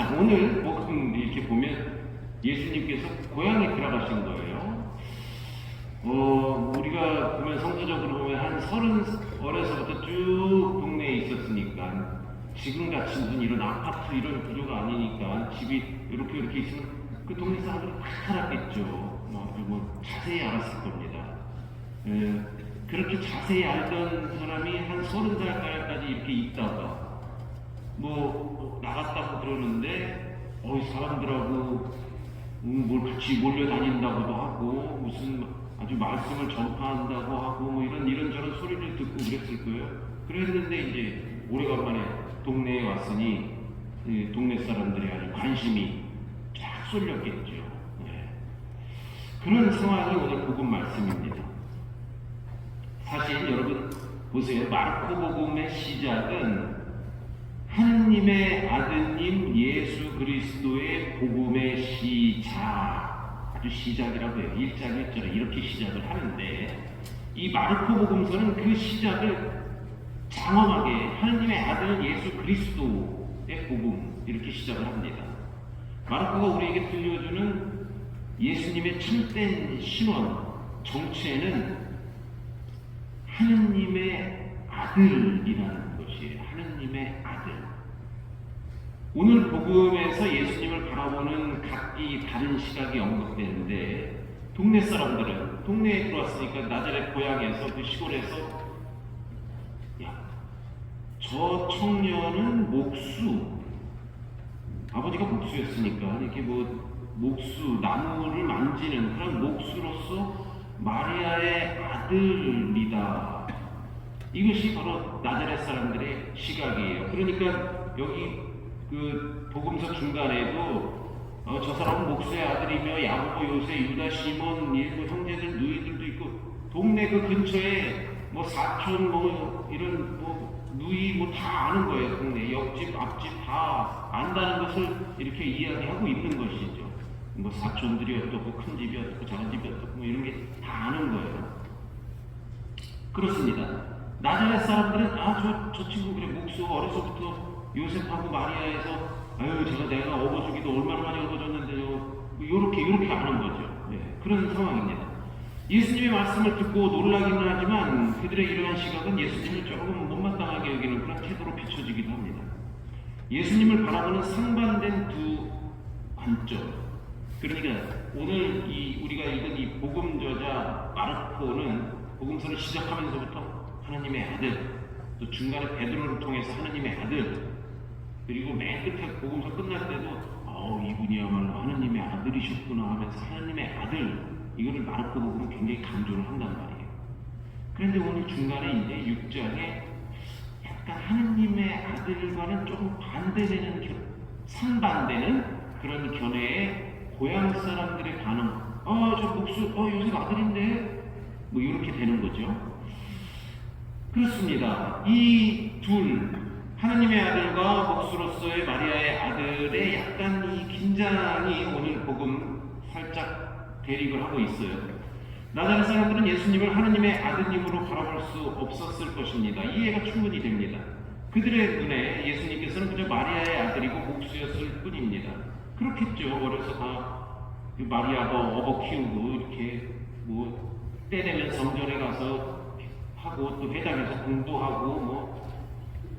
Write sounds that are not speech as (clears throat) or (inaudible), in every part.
자, 오늘 복음 이렇게 보면 예수님께서 고향에 들어가신 거예요. 어, 우리가 보면 성서적으로 보면 한 서른 어려서부터 쭉 동네에 있었으니까 지금 같이 무슨 이런 아파트 이런 구조가 아니니까 집이 이렇게 이렇게 있으면 그 동네 사람들이 다 알았겠죠. 뭐, 뭐 자세히 알았을 겁니다. 예, 그렇게 자세히 알던 사람이 한 서른 살까지 이렇게 있다가 뭐 나갔다고 그러는데 어이 사람들하고 음, 뭘 같이 몰려 다닌다고도 하고 무슨 아주 말씀을 전파한다고 하고 뭐 이런 이런저런 소리를 듣고 그랬을 거예요. 그랬는데 이제 오래간만에 동네에 왔으니 이 동네 사람들이 아주 관심이 쫙 쏠렸겠죠. 네. 그런 상황이 오늘 복음 말씀입니다. 사실 여러분 보세요. 마르코 복음의 시작은 하느님의 아드님 예수 그리스도의 복음의 시작 아주 시작이라고 해요. 1장 1절에 이렇게 시작을 하는데 이 마르코 복음서는 그 시작을 장엄하게 하느님의 아들 예수 그리스도의 복음 이렇게 시작을 합니다. 마르코가 우리에게 들려주는 예수님의 참된 신원 정체는 하느님의 아들이라는 것이에요. 하느님의 아들. 오늘 복음에서 예수님을 바라보는 각기 다른 시각이 언급되는데 동네 사람들은 동네에 들어왔으니까 나자렛 고향에서 그 시골에서 야, 저 청년은 목수 아버지가 목수였으니까 이렇게 뭐 목수 나무를 만지는 그런 목수로서 마리아의 아들이다. 이것이 바로 나자렛 사람들의 시각이에요. 그러니까 여기 그 복음서 중간에도 어, 저 사람은 목수의 아들이며 야고보 요새 유다 시몬 일부 형제들 누이들도 있고 동네 그 근처에 뭐 사촌 뭐 이런 뭐 누이 뭐 다 아는 거예요 동네 옆집 앞집 다 안다는 것을 이렇게 이야기하고 있는 것이죠. 뭐 사촌들이 어떻고 큰 집이 어떻고 작은 집이 어떻고 뭐 이런 게 다 아는 거예요. 그렇습니다. 나자렛 사람들은 아저 저 친구 그래 목수 어려서부터 요셉하고 마리아에서 아유 제가 내가 업어주기도 얼마나 많이 업어줬는데요. 요렇게 요렇게 아는 거죠. 네, 그런 상황입니다. 예수님의 말씀을 듣고 놀라기는 하지만 그들의 이러한 시각은 예수님을 조금 못마땅하게 여기는 그런 태도로 비춰지기도 합니다. 예수님을 바라보는 상반된 두 관점. 그러니까 오늘 이 우리가 읽은 이 복음 저자 마르코는 복음서를 시작하면서부터 하나님의 아들, 또 중간에 베드로를 통해서 하나님의 아들, 그리고 맨 끝에 복음서 끝날 때도 어 이분이야말로 하나님의 아들이셨구나 하면서 하나님의 아들 이거를 마르코 복음은 굉장히 강조를 한단 말이에요. 그런데 오늘 중간에 이제 6장에 약간 하나님의 아들과는 조금 반대되는 견, 상반되는 그런 견해의 고향 사람들의 반응. 어, 저 목수, 어, 요새 아들인데? 뭐, 이렇게 되는 거죠. 그렇습니다. 이 둘, 하나님의 아들과 목수로서의 마리아의 아들의 약간 이 긴장이 오늘 복음 살짝 대립을 하고 있어요. 나자렛 사람들은 예수님을 하나님의 아드님으로 바라볼 수 없었을 것입니다. 이해가 충분히 됩니다. 그들의 눈에 예수님께서는 그저 마리아의 아들이고 목수였을 뿐입니다. 그렇겠죠. 어려서 다그 마리아가 업어 키우고 이렇게 뭐 때되면 성전에 가서 하고 또 회당에서 공부하고 뭐,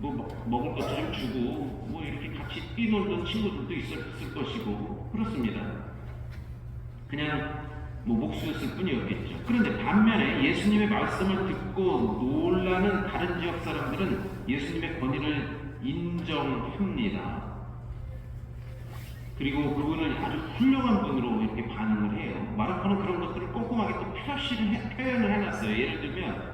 뭐 먹을 것도 좀 주고 뭐 이렇게 같이 뛰놀던 친구들도 있었을 것이고 그렇습니다. 그냥 뭐 목수였을 뿐이었겠죠. 그런데 반면에 예수님의 말씀을 듣고 놀라는 다른 지역 사람들은 예수님의 권위를 인정합니다. 그리고 그분을 아주 훌륭한 분으로 이렇게 반응을 해요. 마르코는 그런 것들을 꼼꼼하게 또 표시를 해, 표현을 해놨어요. 예를 들면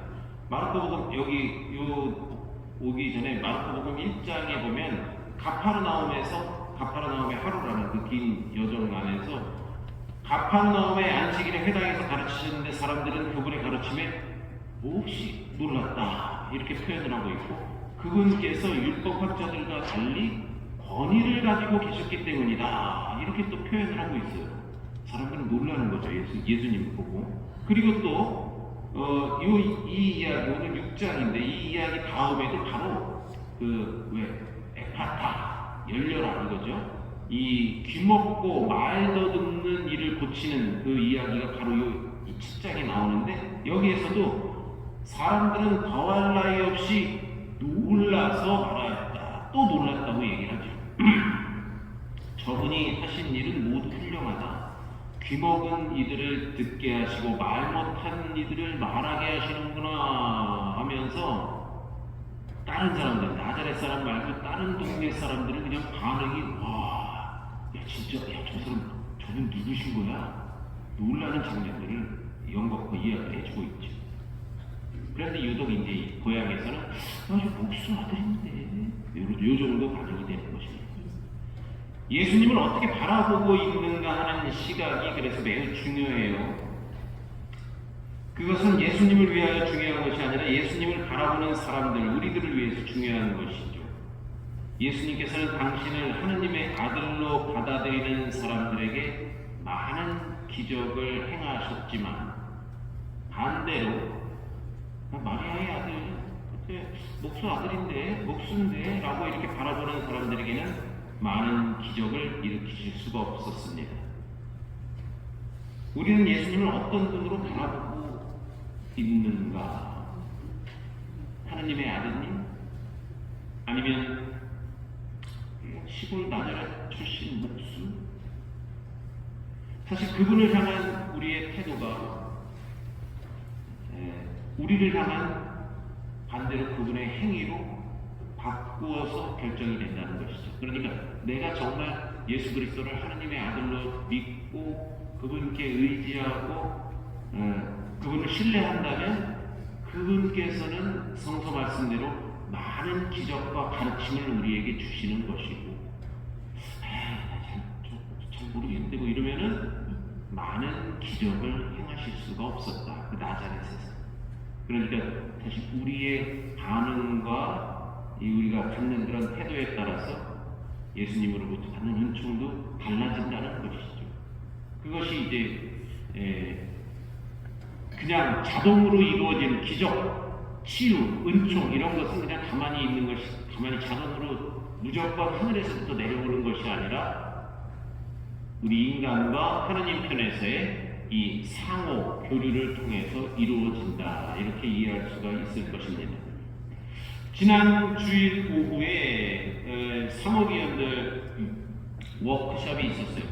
마르코복음 여기 요 오기 전에 마르코복음 1장에 보면 가파르나움에서 가파르나움의 하루라는 그 긴 여정 안에서 가파르나움의 안식일에 회당에서 가르치셨는데 사람들은 그분의 가르침에 몹시 놀랐다 이렇게 표현을 하고 있고 그분께서 율법학자들과 달리 권위를 가지고 계셨기 때문이다 이렇게 또 표현을 하고 있어요. 사람들은 놀라는 거죠 예수 예수님을 보고 그리고 또 어, 요, 이 이야기, 오늘 6장인데, 이 이야기 다음에도 바로, 그, 왜, 에파타, 열려라, 이거죠. 이 귀먹고 말도 듣는 일을 고치는 그 이야기가 바로 요, 이 7장에 나오는데 여기에서도 사람들은 더할 나위 없이 놀라서 말하였다. 또 놀랐다고 얘기를 하죠. (clears throat) 저분이 하신 일은 모두 훌륭하다. 귀먹은 이들을 듣게 하시고 말 못한 이들을 말하게 하시는구나 하면서 다른 사람들, 나자렛 사람 말고 다른 동네 사람들은 그냥 반응이 와, 야 진짜, 야 저 사람 저분 누구신 거야? 놀라는 장면들을 연극과 이야기를 해주고 있죠. 그런데 유독 이제 이 고향에서는 아, 저 목수 아들인데 요, 요 정도 반응이 되는 것입니다. 예수님을 어떻게 바라보고 있는가 하는 시각이 그래서 매우 중요해요. 그것은 예수님을 위하여 중요한 것이 아니라 예수님을 바라보는 사람들, 우리들을 위해서 중요한 것이죠. 예수님께서는 당신을 하느님의 아들로 받아들이는 사람들에게 많은 기적을 행하셨지만 반대로 아, 마리아의 아들, 목수 아들인데, 목수인데 라고 이렇게 바라보는 사람들에게는 많은 기적을 일으키실 수가 없었습니다. 우리는 예수님을 어떤 눈으로 바라보고 있는가? 하느님의 아드님? 아니면 시골 나자렛 출신 목수? 사실 그분을 향한 우리의 태도가 에, 우리를 향한 반대로 그분의 행위로 바꾸어서 결정이 된다는 것이죠. 그러니까 내가 정말 예수 그리스도를 하나님의 아들로 믿고 그분께 의지하고 어, 그분을 신뢰한다면 그분께서는 성서 말씀대로 많은 기적과 가르침을 우리에게 주시는 것이고 아, 잘, 모르겠는데 뭐 이러면은 많은 기적을 행하실 수가 없었다. 그 나자렛에서. 그러니까 다시 우리의 반응과 이 우리가 갖는 그런 태도에 따라서 예수님으로부터 받는 은총도 달라진다는 것이죠. 그것이 이제 에, 그냥 자동으로 이루어지는 기적, 치유, 은총 이런 것은 그냥 가만히 있는 것이 가만히 자동으로 무조건 하늘에서부터 내려오는 것이 아니라 우리 인간과 하나님 편에서의 이 상호 교류를 통해서 이루어진다 이렇게 이해할 수가 있을 것입니다. 지난 주일 오후에 어, 사모비언들 워크숍이 있었어요.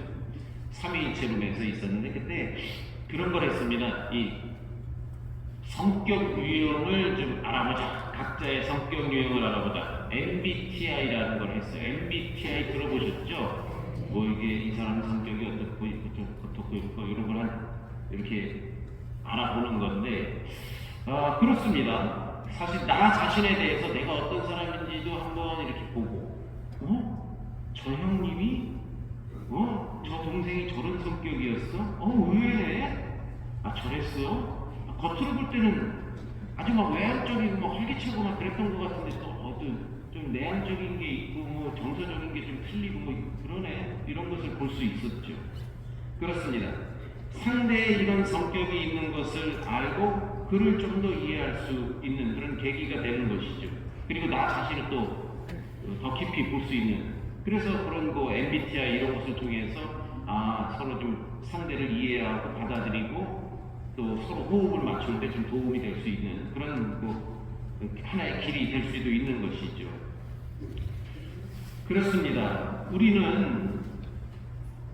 3위 룸에서 있었는데 그때 그런 걸 했습니다. 이 성격 유형을 좀 알아보자. 각자의 성격 유형을 알아보자. MBTI라는 걸 했어요. MBTI 들어보셨죠? 뭐 이게 이 사람 성격이 어떻고 어떻고 있고 이런 걸 한, 이렇게 알아보는 건데 아 그렇습니다. 사실 나 자신에 대해서 내가 어떤 사람인지도 한번 이렇게 보고 어? 저 형님이 어? 저 동생이 저런 성격이었어? 어 의외네? 아 저랬어? 아, 겉으로 볼 때는 아주 막 외향적이고 막 활기차고 막 그랬던 것 같은데 또 어떤 좀 내향적인 게 있고 뭐 정서적인 게 좀 틀리고 뭐 그러네 이런 것을 볼 수 있었죠. 그렇습니다. 상대의 이런 성격이 있는 것을 알고 그를 좀 더 이해할 수 있는 그런 계기가 되는 것이죠. 그리고 나 자신을 또 더 깊이 볼 수 있는 그래서 그런 거 MBTI 이런 것을 통해서 아 서로 좀 상대를 이해하고 받아들이고 또 서로 호흡을 맞출 때 좀 도움이 될 수 있는 그런 뭐 하나의 길이 될 수도 있는 것이죠. 그렇습니다. 우리는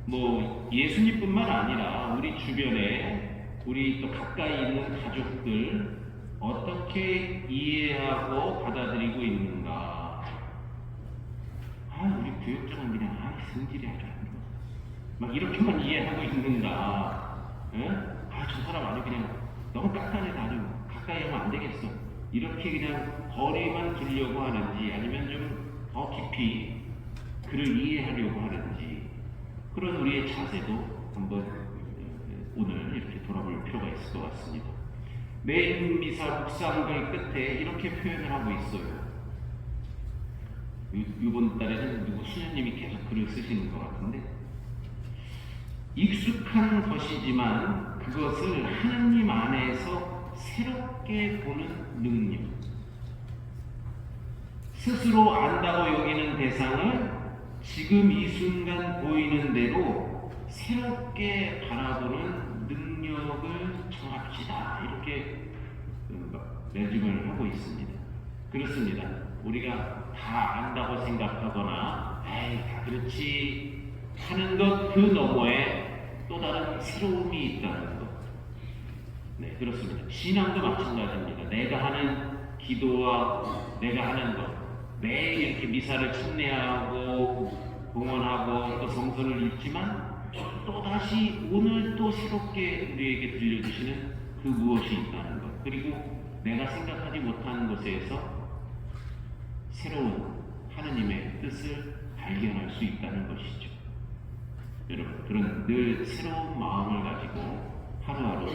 뭐 예수님뿐만 아니라 우리 주변에 우리 또 가까이 있는 가족들 어떻게 이해하고 받아들이고 있는가? 아 우리 구역장은 그냥 아 성질이 아주. 막 이렇게만 이해하고 있는가? 아저 사람 아주 그냥 너무 깐깐해서 아주 가까이 하면 안 되겠어. 이렇게 그냥 거리만 두려고 하는지 아니면 좀 더 깊이 그를 이해하려고 하는지 그런 우리의 자세도 한번 어, 오늘 이렇게 돌아볼 필요가 있을 것 같습니다. 메인 미사 묵상글 끝에 이렇게 표현을 하고 있어요. 이- 이번 달에는 누구 수녀님이 계속 글을 쓰시는 것 같은데 익숙한 것이지만 그것을 하나님 안에서 새롭게 보는 능력. 스스로 안다고 여기는 대상을 지금 이 순간 보이는 대로 새롭게 바라보는 능력을 정합시다. 이렇게 어, 매짐을 하고 있습니다. 그렇습니다. 우리가 다 안다고 생각하거나, 에이, 다 그렇지 하는 것 그 너머에 또 다른 새로움이 있다는 것. 네, 그렇습니다. 신앙도 마찬가지입니다. 내가 하는 기도와 내가 하는 것, 매일 이렇게 미사를 침례하고 공헌하고 또 성서를 읽지만 또 다시 오늘 또 새롭게 우리에게 들려주시는 그 무엇이 있다는 것, 그리고 내가 생각하지 못하는 것에서 새로운 하느님의 뜻을 발견할 수 있다는 것이죠. 여러분, 그런 늘 새로운 마음을 가지고 하루하루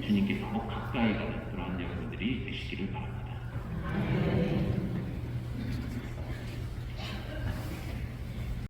주님께 더욱 가까이 가는 그러한 여러분들이 되시기를 바랍니다.